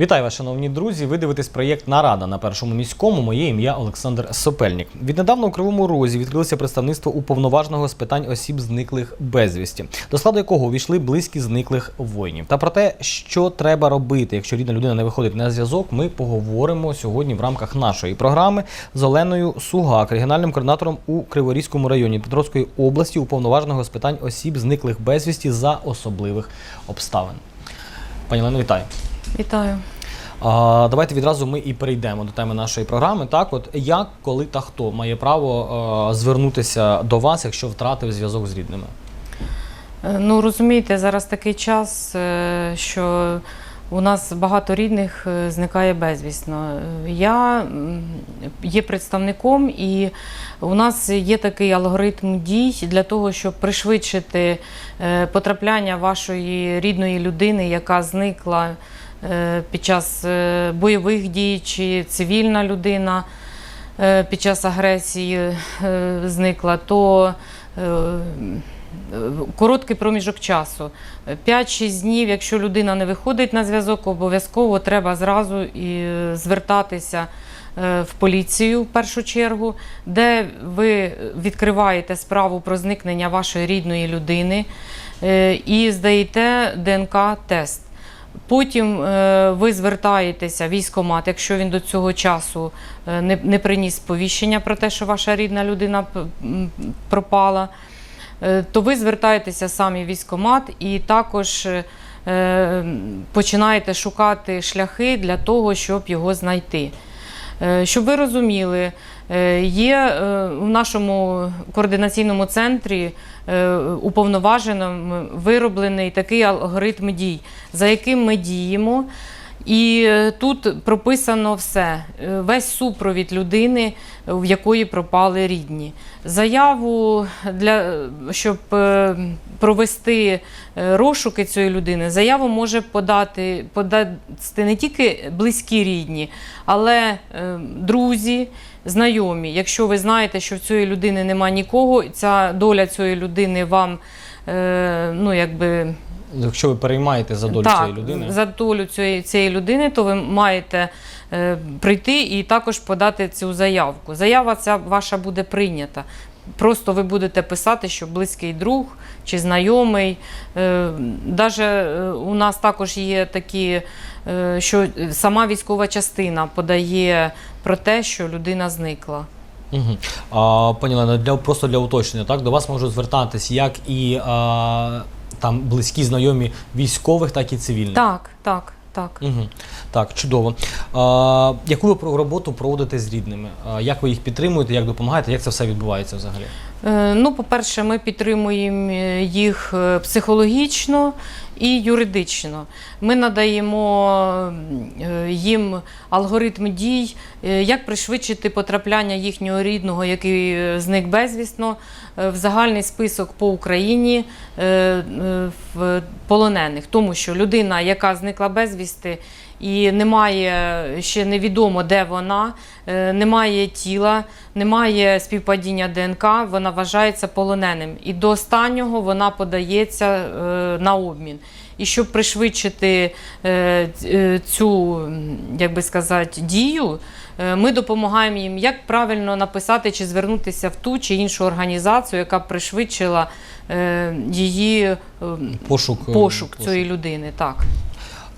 Вітаю вас, шановні друзі. Ви дивитесь проєкт Нарада на першому міському. Моє ім'я Олександр Сопельник. Віднедавна у Кривому Розі відкрилося представництво уповноваженого з питань осіб зниклих безвісті, до складу якого увійшли близькі зниклих воїнів. Та про те, що треба робити, якщо рідна людина не виходить на зв'язок, ми поговоримо сьогодні в рамках нашої програми з Оленою Сугак, регіональним координатором у Криворізькому районі Петровської області, уповноваженого з питань осіб зниклих безвісті за особливих обставин. Пані Олено, вітаю. Вітаю. А, давайте відразу ми і перейдемо до теми нашої програми. Так, от як, коли та хто має право е, звернутися до вас, якщо втратив зв'язок з рідними? Е, Ну розумієте, зараз такий час, е, що у нас багато рідних зникає безвісно. Я є представником, і у нас є такий алгоритм дій для того, щоб пришвидшити потрапляння вашої рідної людини, яка зникла під час е, бойових дій, чи цивільна людина е, під час агресії е, зникла, то е, короткий проміжок часу. 5-6 днів, якщо людина не виходить на зв'язок, обов'язково треба зразу і звертатися е, в поліцію в першу чергу, де ви відкриваєте справу про зникнення вашої рідної людини е, і здаєте ДНК-тест. Потім е, ви звертаєтеся в військкомат, якщо він до цього часу е, не, приніс сповіщення про те, що ваша рідна людина пропала, е, то ви звертаєтеся самі в військкомат і також починаєте шукати шляхи для того, щоб його знайти. Щоб ви розуміли, є е, в нашому координаційному центрі е, уповноваженим вироблений такий алгоритм дій, за яким ми діємо. І е, тут прописано все, е, весь супровід людини, в якої пропали рідні. Заяву для щоб е, провести е, розшуки цієї людини, заяву може подати, подати не тільки близькі рідні, але е, друзі, знайомі. Якщо ви знаєте, що в цієї людини нема нікого, ця доля цієї людини вам е, ну якби Якщо ви переймаєте за долю так, цієї людини, за долю цієї, цієї людини, то ви маєте е, прийти і також подати цю заявку. Заява ця ваша буде прийнята. Просто ви будете писати, що близький друг чи знайомий. Е, Даже у нас також є такі, е, що сама військова частина подає про те, що людина зникла. Угу. А, пані Олено, для просто для уточнення, так до вас можуть звертатись як і а, там близькі знайомі військових, так і цивільних. Так, так, так. Угу. Так, чудово. А, яку ви про- роботу проводите з рідними? А, як ви їх підтримуєте, як допомагаєте? Як це все відбувається взагалі? Е, Ну, по-перше, ми підтримуємо е, їх е, психологічно і юридично. Ми надаємо е, їм алгоритм дій, е, як пришвидшити потрапляння їхнього рідного, який е, зник безвісно, в загальний список по Україні полонених. Тому що людина, яка зникла безвісти, і немає ще невідомо, де вона, е, немає тіла, немає співпадіння ДНК, вона вважається полоненим. І до останнього вона подається е, на обмін. І щоб пришвидшити е, цю, як би сказати, дію, ми допомагаємо їм, як правильно написати чи звернутися в ту чи іншу організацію, яка пришвидшила її е, Пошук, е, пошук цієї людини. Так.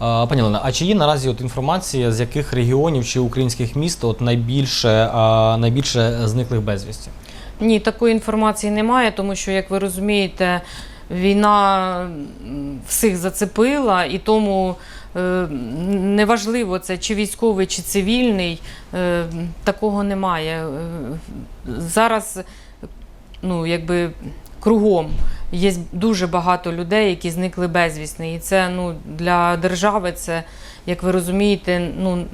Пані Олена, а чи є наразі от інформація, з яких регіонів чи українських міст от найбільше, найбільше зниклих безвісті? Ні, такої інформації немає, тому що, як ви розумієте, війна всіх зацепила, і тому е, неважливо це чи військовий, чи цивільний, е, такого немає. Е, Зараз ну, якби, кругом є дуже багато людей, які зникли безвісні. І це ну, для держави це, як ви розумієте, ну,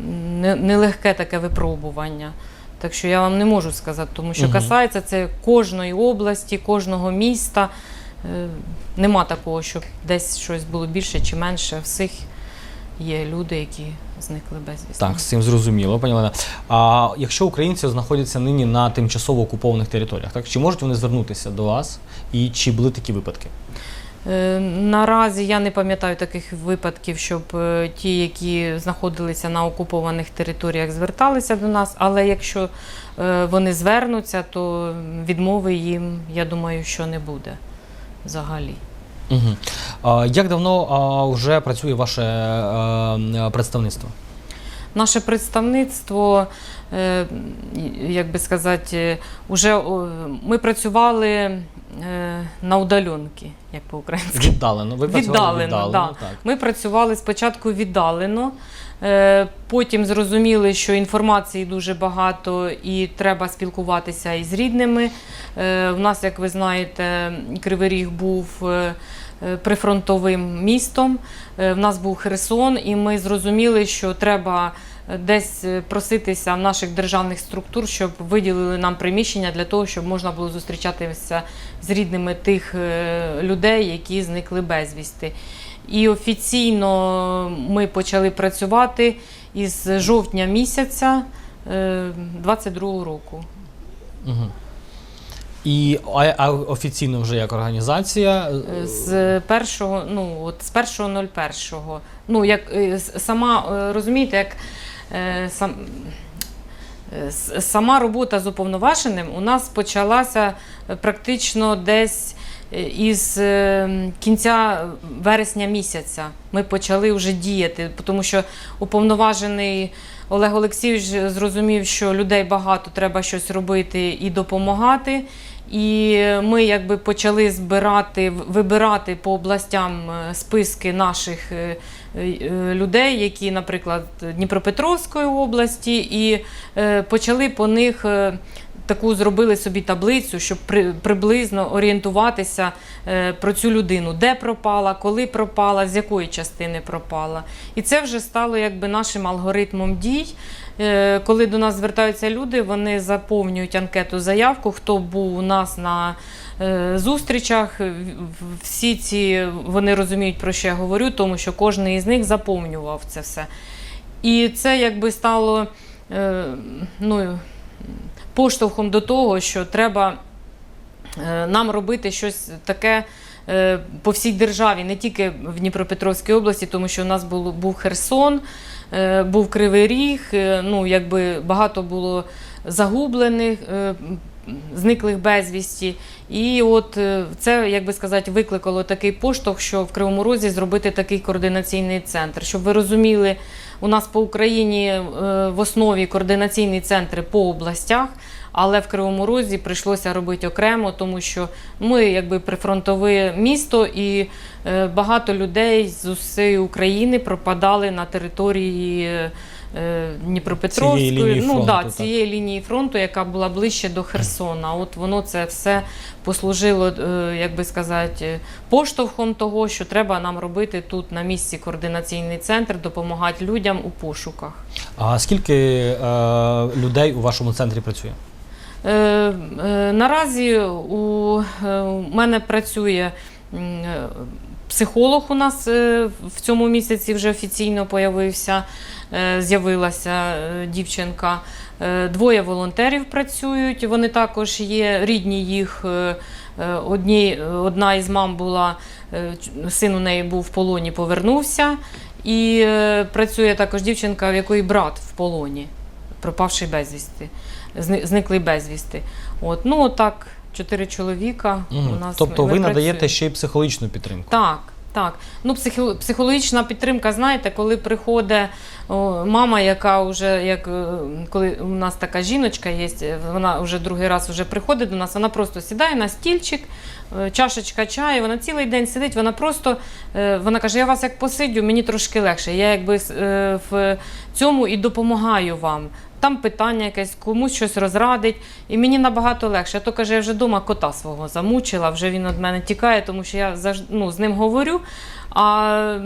не- нелегке таке випробування. Так що я вам не можу сказати, тому що Мгм. касається це кожної області, кожного міста. Е, Нема такого, щоб десь щось було більше чи менше. Всіх є люди, які зникли безвісти. Так, з цим зрозуміло, пані Олена. А якщо українці знаходяться нині на тимчасово окупованих територіях, так чи можуть вони звернутися до вас і чи були такі випадки? Е, Наразі я не пам'ятаю таких випадків, щоб е, ті, які знаходилися на окупованих територіях, зверталися до нас. Але якщо е, вони звернуться, то відмови їм, я думаю, що не буде взагалі. Угу. Як давно вже працює ваше е, представництво? Наше представництво, е, як би сказати, уже ми працювали е, на удаленки, як по-українськи. Віддалено. Ви Віддалено, віддалено да. так. Ми працювали спочатку віддалено, е, потім зрозуміли, що інформації дуже багато і треба спілкуватися із рідними. Е, У нас, як ви знаєте, Кривий Ріг був е, е, прифронтовим містом. Е, В нас був Херсон, і ми зрозуміли, що треба е, десь е, проситися в наших державних структур, щоб виділили нам приміщення для того, щоб можна було зустрічатися з рідними тих е, людей, які зникли безвісти. І офіційно ми почали працювати із жовтня місяця 22-го року. Угу. І а, а офіційно вже як організація. Е, З першого, ну от з першого 01. Ну як е, сама е, розумієте, як е, сам. е, Сама робота з уповноваженим у нас почалася е, практично десь е, із е, кінця вересня місяця. Ми почали вже діяти, тому що уповноважений Олег Олексійович зрозумів, що людей багато, треба щось робити і допомагати. І ми якби почали збирати, вибирати по областям е, списки наших е, е, людей, які, наприклад, Дніпропетровської області, і е, почали по них е, таку зробили собі таблицю, щоб при, приблизно орієнтуватися е, про цю людину, де пропала, коли пропала, з якої частини пропала. І це вже стало якби нашим алгоритмом дій. Е, Коли до нас звертаються люди, вони заповнюють анкету заявку, хто був у нас на е, зустрічах. Всі ці вони розуміють, про що я говорю, тому що кожен із них заповнював це все. І це якби стало е, ну, поштовхом до того, що треба е, нам робити щось таке е, по всій державі, не тільки в Дніпропетровській області, тому що у нас було, був Херсон, е, був Кривий Ріг, ну, якби багато було загублених, зниклих безвісті. І от це, як би сказати, викликало такий поштовх, що в Кривому Розі зробити такий координаційний центр. Щоб ви розуміли, у нас по Україні е, в основі координаційні центри по областях, але в Кривому Розі прийшлося робити окремо, тому що ми якби прифронтове місто і е, багато людей з усієї України пропадали на території. Е, Дніпропетровської, Цієї лінії ну фронту, да, так. цієї лінії фронту, яка була ближче до Херсона. От воно це все послужило, е, як би сказати, поштовхом того, що треба нам робити тут на місці координаційний центр, допомагати людям у пошуках. А скільки е, людей у вашому центрі працює? Е, е, наразі у, е, у мене працює е, психолог у нас е, в цьому місяці вже офіційно появився, е, з'явилася е, дівчинка. Двоє волонтерів працюють, вони також є рідні їх. Одні, одна із мам була, син у неї був в полоні, повернувся. І працює також дівчинка, в якої брат в полоні, пропавший безвісти, зниклий безвісти. От, ну, отак, чотири чоловіка. Мгм. У нас тобто ми ви надаєте працюємо. ще й психологічну підтримку? Так, так. Ну, психо- психологічна підтримка, знаєте, коли приходить о, мама, яка вже, як е, коли у нас така жіночка є, вона вже другий раз вже приходить до нас, вона просто сідає на стільчик, е, чашечка чаю, вона цілий день сидить, вона просто е, вона каже: Я вас як посидю, мені трошки легше. Я якби в цьому і допомагаю вам. Там питання якесь, комусь щось розрадить, і мені набагато легше. А то каже, я вже вдома кота свого замучила, вже він від мене тікає, тому що я ну, з ним говорю, а,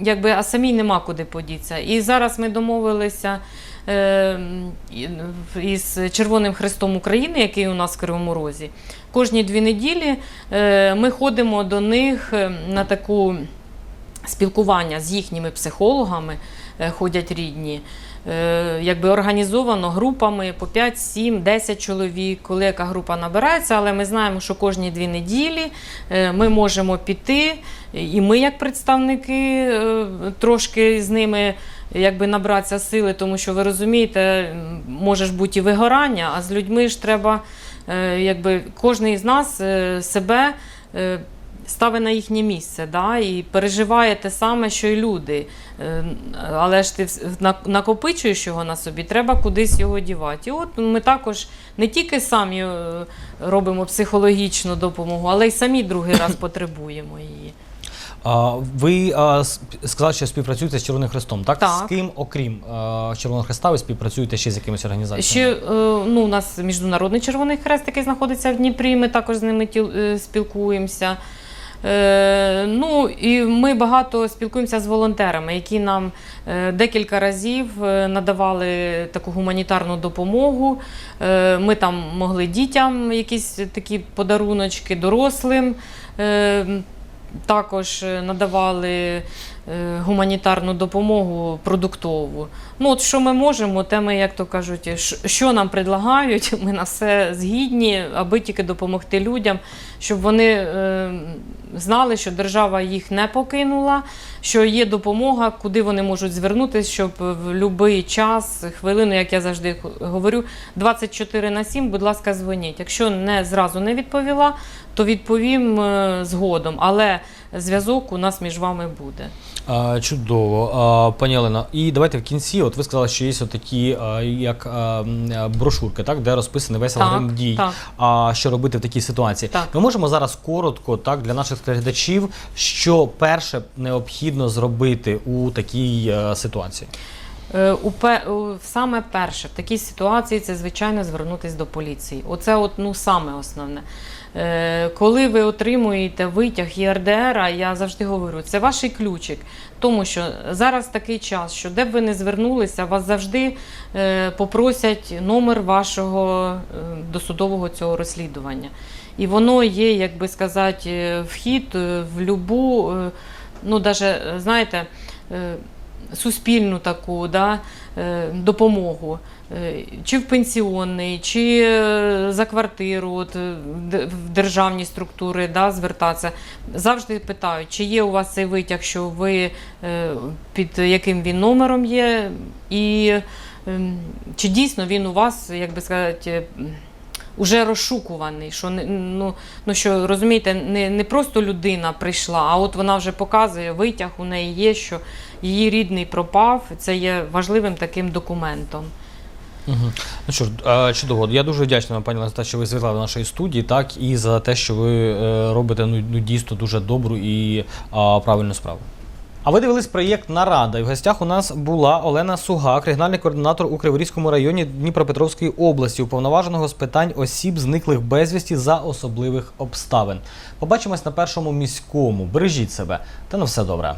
якби, а самій нема куди подітися. І зараз ми домовилися е, із Червоним Хрестом України, який у нас в Кривому Розі. Кожні дві неділі е, ми ходимо до них е, на таку спілкування з їхніми психологами е, ходять рідні. Е, Якби організовано групами по 5, 7, 10 чоловік, коли яка група набирається, але ми знаємо, що кожні дві неділі е, ми можемо піти, і ми, як представники, е, трошки з ними якби набратися сили, тому що ви розумієте, може ж бути і вигорання, а з людьми ж треба, якби кожен з нас себе. Ставить на їхнє місце, да, і переживає те саме, що й люди. Е, Але ж ти накопичуєш його на собі, треба кудись його дівати. І от ми також не тільки самі е, робимо психологічну допомогу, але й самі другий раз потребуємо її. А, ви а, сказали, що співпрацюєте з Червоним Хрестом, так? Так. З ким, окрім а, Червоного Хреста, ви співпрацюєте ще з якимись організаціями? Ще е, ну, у нас Міжнародний Червоний Хрест, який знаходиться в Дніпрі, ми також з ними тіл- спілкуємося. Е, ну і ми багато спілкуємося з волонтерами, які нам е, декілька разів е, надавали таку гуманітарну допомогу. Ми там могли дітям якісь такі подаруночки, дорослим. Також надавали гуманітарну допомогу продуктову. Ну, от що ми можемо, те ми, як то кажуть, що нам предлагають, ми на все згідні, аби тільки допомогти людям, щоб вони е, знали, що держава їх не покинула, що є допомога, куди вони можуть звернутися, щоб в будь-який час, хвилину, як я завжди говорю, 24 на 7, будь ласка, дзвоніть. Якщо не зразу не відповіла, то відповім е, згодом. Але зв'язок у нас між вами буде. А, чудово, а, пані Олена. І давайте в кінці. От ви сказали, що є такі, як а, а, брошурки, так, де розписаний весь алгоритм дій. так. А що робити в такій ситуації? Так. Ми можемо зараз коротко, так, для наших глядачів, що перше необхідно зробити у такій е, ситуації. Е, у- саме перше в такій ситуації це звичайно звернутися до поліції. Оце от ну саме основне. Е, Коли ви отримуєте витяг ЄРДР, я завжди говорю, це ваш ключик. Тому що зараз такий час, що де б ви не звернулися, вас завжди е, попросять номер вашого е, досудового цього розслідування. І воно є, як би сказати, вхід в любу, ну, даже, знаєте, суспільну таку да, допомогу, чи в пенсіонний, чи е, за квартиру, от, е, в державні структури да, звертатися. Завжди питають, чи є у вас цей витяг, що ви е, під яким він номером є, і ем, чи дійсно він у вас, як би сказати, Уже розшукуваний, що ну, ну що розумієте, не, не просто людина прийшла, а от вона вже показує витяг, у неї є, що її рідний пропав. Це є важливим таким документом. Угу. Ну що ж, чудово. Я дуже вдячний вам, пані Олена, за те, що ви звітали до нашої студії, так, і за те, що ви е, робите ну, ну, дійсно дуже добру і а, правильну справу. А ви дивились проєкт Нарада. І в гостях у нас була Олена Сугак, регіональний координатор у Криворізькому районі Дніпропетровської області, уповноваженого з питань осіб, зниклих безвісті за особливих обставин. Побачимось на першому міському. Бережіть себе та на все добре.